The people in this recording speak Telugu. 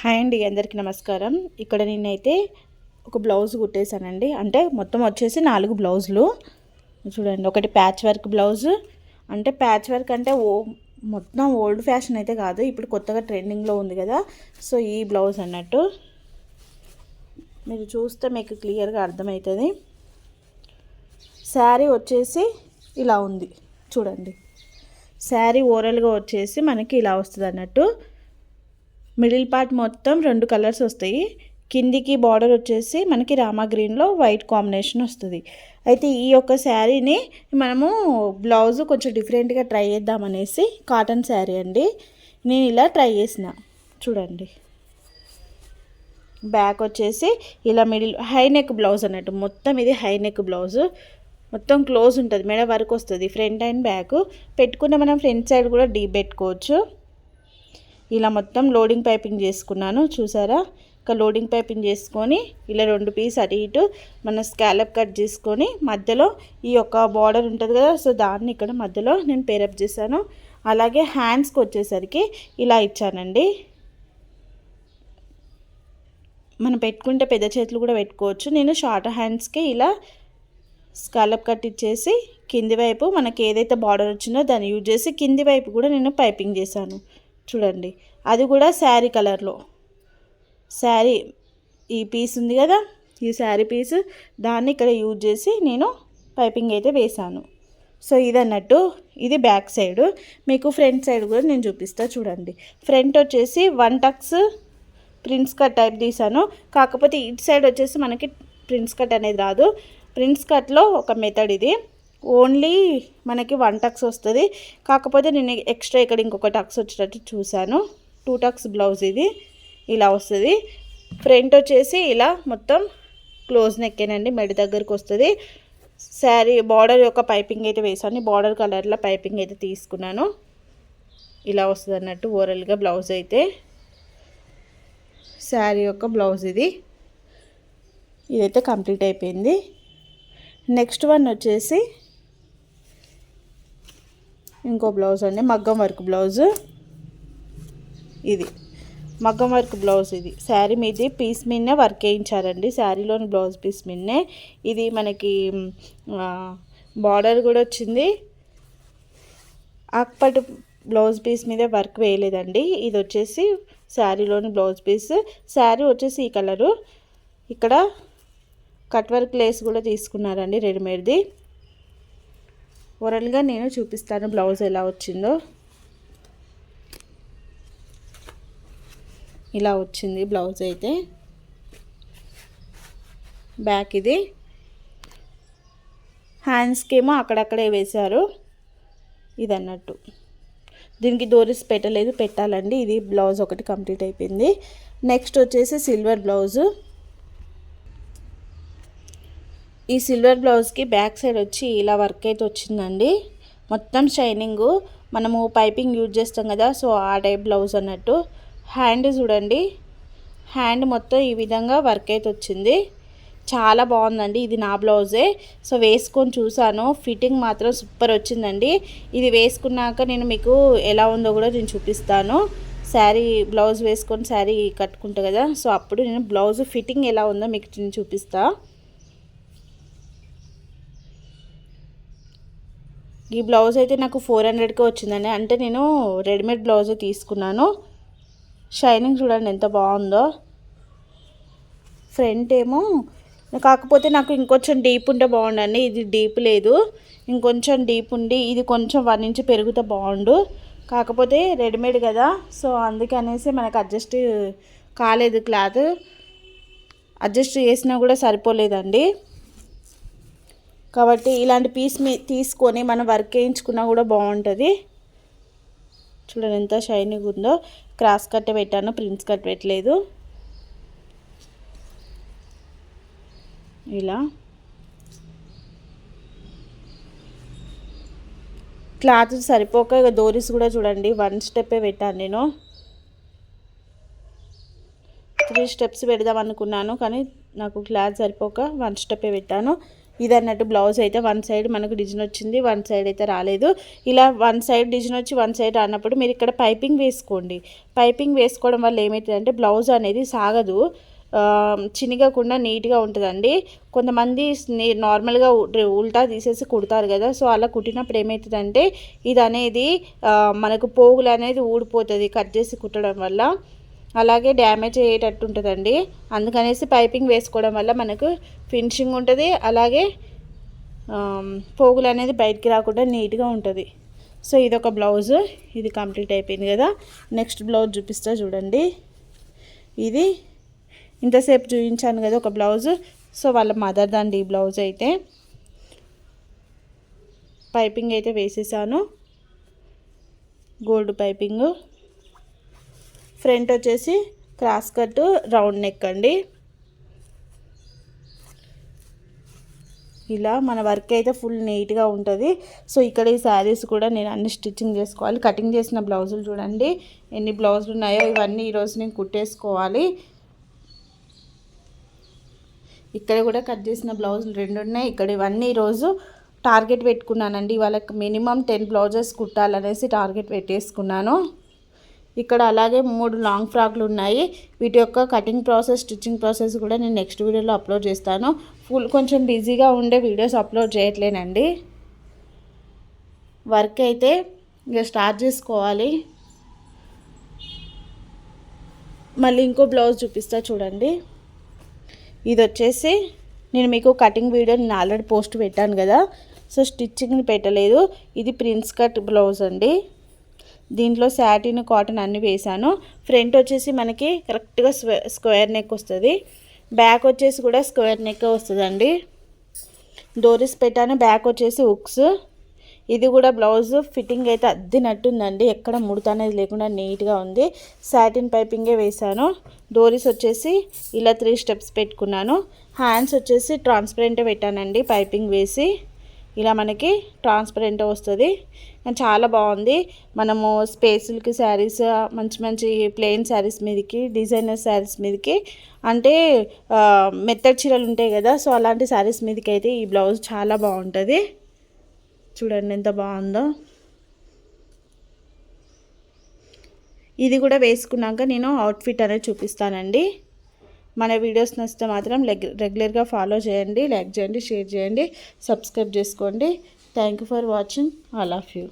హాయ్ అండి అందరికీ నమస్కారం. ఇక్కడ నేనైతే ఒక బ్లౌజ్ కుట్టేశానండి. అంటే మొత్తం వచ్చేసి నాలుగు బ్లౌజులు. చూడండి ఒకటి ప్యాచ్ వర్క్ బ్లౌజ్. అంటే ప్యాచ్ వర్క్ అంటే ఓ మొత్తం ఓల్డ్ ఫ్యాషన్ అయితే కాదు ఇప్పుడు కొత్తగా ట్రెండింగ్లో ఉంది కదా. సో ఈ బ్లౌజ్ అన్నట్టు. మీరు చూస్తే మీకు క్లియర్గా అర్థమవుతుంది. శారీ వచ్చేసి ఇలా ఉంది. చూడండి. శారీ ఓరల్గా వచ్చేసి మనకి ఇలా వస్తుంది అన్నట్టు మిడిల్ పార్ట్ మొత్తం రెండు కలర్స్ వస్తాయి. కిందికి బార్డర్ వచ్చేసి మనకి రామా గ్రీన్లో వైట్ కాంబినేషన్ వస్తుంది. అయితే ఈ యొక్క శారీని మనము బ్లౌజ్ కొంచెం డిఫరెంట్గా ట్రై చేద్దామనేసి కాటన్ శారీ అండి. నేను ఇలా ట్రై చేసిన. చూడండి. బ్యాక్ వచ్చేసి ఇలా మిడిల్ హై నెక్ బ్లౌజ్ అన్నట్టు. మొత్తం ఇది హై నెక్ బ్లౌజ్. మొత్తం క్లోజ్ ఉంటుంది. మెడ వరకు వస్తుంది. Front and back. పెట్టుకున్న మనం ఫ్రంట్ సైడ్ కూడా డీప్ పెట్టుకోవచ్చు. ఇలా మొత్తం లోడింగ్ పైపింగ్ చేసుకున్నాను చూసారా? ఒక లోడింగ్ పైపింగ్ చేసుకొని ఇలా రెండు పీస్ అటు ఇటు మన స్కాలప్ కట్ చేసుకొని మధ్యలో ఈ యొక్క బార్డర్ ఉంటుంది కదా సో దాన్ని ఇక్కడ మధ్యలో నేను పేరప్ చేశాను. అలాగే హ్యాండ్స్కి వచ్చేసరికి ఇలా ఇచ్చానండి. మనం పెట్టుకుంటే పెద్ద చేతులు కూడా పెట్టుకోవచ్చు. నేను షార్ట్ హ్యాండ్స్కి ఇలా స్కాలప్ కట్ ఇచ్చేసి కింది వైపు మనకి ఏదైతే బార్డర్ వచ్చిందో దాన్ని యూజ్ చేసి కింది వైపు కూడా నేను పైపింగ్ చేశాను. చూడండి. అది కూడా శారీ కలర్లో. శారీ ఈ పీస్ ఉంది కదా? ఈ శారీ పీస్ దాన్ని ఇక్కడ యూజ్ చేసి నేను పైపింగ్ అయితే వేశాను. సో ఇదన్నట్టు ఇది బ్యాక్ సైడ్. మీకు ఫ్రంట్ సైడ్ కూడా నేను చూపిస్తా చూడండి. ఫ్రంట్ వచ్చేసి one tucks prince cut type తీసాను కాకపోతే ఇటు సైడ్ వచ్చేసి మనకి ప్రిన్స్ కట్ అనేది రాదు. ప్రిన్స్ కట్లో ఒక మెథడ్ ఇది. ఓన్లీ మనకి వన్ టక్స్ వస్తుంది. కాకపోతే నేను ఎక్స్ట్రా ఇక్కడ ఇంకొక టక్స్ వచ్చేటట్టు చూశాను. టూ టక్స్ బ్లౌజ్ ఇది. ఇలా వస్తుంది. ఫ్రంట్ వచ్చేసి ఇలా మొత్తం క్లోజ్ నెక్కేనండి. మెడి దగ్గరకు వస్తుంది. శారీ బార్డర్ యొక్క పైపింగ్ అయితే వేసాను బార్డర్ కలర్లో పైపింగ్ అయితే తీసుకున్నాను. ఇలా వస్తుంది అన్నట్టు ఓరల్గా బ్లౌజ్ అయితే. శారీ యొక్క బ్లౌజ్ ఇది. ఇదైతే కంప్లీట్ అయిపోయింది. నెక్స్ట్ వన్ వచ్చేసి ఇంకో బ్లౌజ్ అండి మగ్గం వర్క్ బ్లౌజ్. ఇది మగ్గం వర్క్ బ్లౌజ్ ఇది. శారీ మీది పీస్ మీదనే వర్క్ వేయించారండి శారీలోని బ్లౌజ్ పీస్ మీదనే. ఇది మనకి బార్డర్ కూడా వచ్చింది. ఆక్పట్ బ్లౌజ్ పీస్ మీద వర్క్ వేయలేదండి ఇది వచ్చేసి శారీలోని బ్లౌజ్ పీస్. శారీ వచ్చేసి ఈ కలరు. ఇక్కడ కట్ వర్క్ లేస్ కూడా తీసుకున్నారండి రెడీమేడ్ది. ఓరల్గా నేను చూపిస్తాను బ్లౌజ్ ఎలా వచ్చిందో. ఇలా వచ్చింది బ్లౌజ్ అయితే. బ్యాక్ ఇది. హ్యాండ్స్కి ఏమో అక్కడక్కడే వేశారు. ఇది అన్నట్టు దీనికి డోరీస్ పెట్టలేదు పెట్టాలండి. ఇది బ్లౌజ్ ఒకటి కంప్లీట్ అయిపోయింది. నెక్స్ట్ వచ్చేసి సిల్వర్ బ్లౌజు. ఈ సిల్వర్ బ్లౌజ్కి బ్యాక్ సైడ్ వచ్చి ఇలా వర్క్ అయితే వచ్చిందండి. మొత్తం షైనింగు. మనము పైపింగ్ యూజ్ చేస్తాం కదా సో ఆ టైప్ బ్లౌజ్ అన్నట్టు. హ్యాండ్ చూడండి. హ్యాండ్ మొత్తం ఈ విధంగా వర్క్ అయితే వచ్చింది. చాలా బాగుందండి ఇది నా బ్లౌజే. సో వేసుకొని చూసాను ఫిట్టింగ్ మాత్రం సూపర్ వచ్చిందండి. ఇది వేసుకున్నాక నేను మీకు ఎలా ఉందో కూడా నేను చూపిస్తాను. శారీ బ్లౌజ్ వేసుకొని శారీ కట్టుకుంటా కదా సో అప్పుడు నేను బ్లౌజ్ ఫిట్టింగ్ ఎలా ఉందో మీకు నేను చూపిస్తాను ఈ బ్లౌజ్ అయితే నాకు ఫోర్ హండ్రెడ్కే వచ్చిందండి. అంటే నేను రెడీమేడ్ బ్లౌజ్ తీసుకున్నాను. షైనింగ్ చూడండి ఎంత బాగుందో. ఫ్రంట్ ఏమో కాకపోతే నాకు ఇంకొంచెం డీప్ ఉంటే బాగుండండి. ఇది డీప్ లేదు. ఇంకొంచెం డీప్ ఉండి ఇది కొంచెం వన్ ఇంచ్ పెరిగితే బాగుండు. కాకపోతే రెడీమేడ్ కదా. సో అందుకనేసి మనకు అడ్జస్ట్ కాలేదు క్లాత్. అడ్జస్ట్ చేసినా కూడా సరిపోలేదండి. కాబట్టి ఇలాంటి పీస్ మీ తీసుకొని మనం వర్క్ వేయించుకున్నా కూడా బాగుంటుంది. చూడండి ఎంత షైనింగ్ ఉందో. క్రాస్ కట్ పెట్టాను ప్రింట్స్ కట్ పెట్టలేదు. ఇలా. క్లాత్ సరిపోక ఇక డోరీస్ కూడా చూడండి వన్ స్టెప్పే పెట్టాను నేను. త్రీ స్టెప్స్ పెడదాం అనుకున్నాను కానీ నాకు క్లాత్ సరిపోక వన్ స్టెప్పే పెట్టాను. ఇది అన్నట్టు బ్లౌజ్ అయితే వన్ సైడ్ మనకు డిజైన్ వచ్చింది వన్ సైడ్ అయితే రాలేదు. ఇలా వన్ సైడ్ డిజైన్ వచ్చి వన్ సైడ్ రానప్పుడు మీరు ఇక్కడ పైపింగ్ వేసుకోండి. పైపింగ్ వేసుకోవడం వల్ల ఏమవుతుందంటే బ్లౌజ్ అనేది సాగదు. చినిగకుండా నీట్గా ఉంటుందండి. కొంతమంది నార్మల్గా ఉల్టా తీసేసి కుడతారు కదా సో అలా కుట్టినప్పుడు ఏమవుతుందంటే ఇది అనేది మనకు పోగులు అనేది ఊడిపోతుంది కట్ చేసి కుట్టడం వల్ల. అలాగే డ్యామేజ్ అయ్యేటట్టు ఉంటుందండి అందుకనేసి పైపింగ్ వేసుకోవడం వల్ల మనకు ఫినిషింగ్ ఉంటుంది. అలాగే పోగులు అనేది బయటికి రాకుండా నీట్గా ఉంటుంది. సో ఇది ఒక బ్లౌజ్. ఇది కంప్లీట్ అయిపోయింది కదా. నెక్స్ట్ బ్లౌజ్ చూపిస్తా చూడండి. ఇది ఇంతసేపు చూపించాను కదా ఒక బ్లౌజ్. సో వాళ్ళ మదర్ దండి ఈ బ్లౌజ్ అయితే. పైపింగ్ అయితే వేసేసాను. Gold piping. ఫ్రంట్ వచ్చేసి క్రాస్ కట్ రౌండ్ నెక్ అండి. ఇలా మన వర్క్ అయితే ఫుల్ నీట్గా ఉంటుంది. సో ఇక్కడ ఈ శారీస్ కూడా నేను అన్ని స్టిచ్చింగ్ చేసుకోవాలి. కటింగ్ చేసిన బ్లౌజులు చూడండి. ఎన్ని బ్లౌజులు ఉన్నాయో ఇవన్నీ ఈరోజు నేను కుట్టేసుకోవాలి. ఇక్కడ కూడా కట్ చేసిన బ్లౌజులు రెండు ఉన్నాయి. ఇక్కడ ఇవన్నీ ఈరోజు టార్గెట్ పెట్టుకున్నానండి. వాళ్ళకి మినిమం టెన్ బ్లౌజెస్ కుట్టాలనేసి టార్గెట్ పెట్టేసుకున్నాను. ఇక్కడ అలాగే మూడు లాంగ్ ఫ్రాక్లు ఉన్నాయి. వీటి యొక్క కటింగ్ ప్రాసెస్ స్టిచ్చింగ్ ప్రాసెస్ కూడా నేను నెక్స్ట్ వీడియోలో అప్లోడ్ చేస్తాను. ఫుల్ కొంచెం బిజీగా ఉండే వీడియోస్ అప్లోడ్ చేయట్లేనండి. వర్క్ అయితే ఇక స్టార్ట్ చేసుకోవాలి. మళ్ళీ ఇంకో బ్లౌజ్ చూపిస్తా చూడండి. ఇది వచ్చేసి నేను మీకు కటింగ్ వీడియో నేను ఆల్రెడీ పోస్ట్ పెట్టాను కదా. సో స్టిచ్చింగ్ని పెట్టలేదు. ఇది ప్రిన్స్ కట్ బ్లౌజ్ అండి. దీంట్లో శాటిన్ కాటన్ అన్నీ వేసాను ఫ్రంట్ వచ్చేసి మనకి కరెక్ట్గా స్క్వేర్ నెక్ వస్తుంది. బ్యాక్ వచ్చేసి కూడా స్క్వేర్ నెక్ వస్తుందండి. డోరీస్ పెట్టాను బ్యాక్ వచ్చేసి ఉక్స్ ఇది కూడా బ్లౌజ్ ఫిట్టింగ్ అయితే అద్దినట్టుందండి. ఎక్కడ ముడత అనేది లేకుండా నీట్గా ఉంది. సాటిన్ పైపింగే వేసాను డోరీస్ వచ్చేసి ఇలా త్రీ స్టెప్స్ పెట్టుకున్నాను. హ్యాండ్స్ వచ్చేసి ట్రాన్స్పరెంట్ పెట్టానండి పైపింగ్ వేసి. ఇలా మనకి ట్రాన్స్పరెంట్ వస్తుంది. చాలా బాగుంది. మనము స్పేసులకి శారీస్ మంచి మంచి ప్లెయిన్ శారీస్ మీదకి డిజైనర్ శారీస్ మీదకి. అంటే మెత్తడి చీరలు ఉంటాయి కదా సో అలాంటి శారీస్ మీదకి అయితే ఈ బ్లౌజ్ చాలా బాగుంటుంది. చూడండి ఎంత బాగుందో. ఇది కూడా వేసుకున్నాక నేను అవుట్ఫిట్ అనేది చూపిస్తానండి. మన వీడియోస్ నచ్చితే మాత్రం రెగ్యులర్గా ఫాలో చేయండి లైక్ చేయండి షేర్ చేయండి సబ్స్క్రైబ్ చేసుకోండి. Thank for watching all of you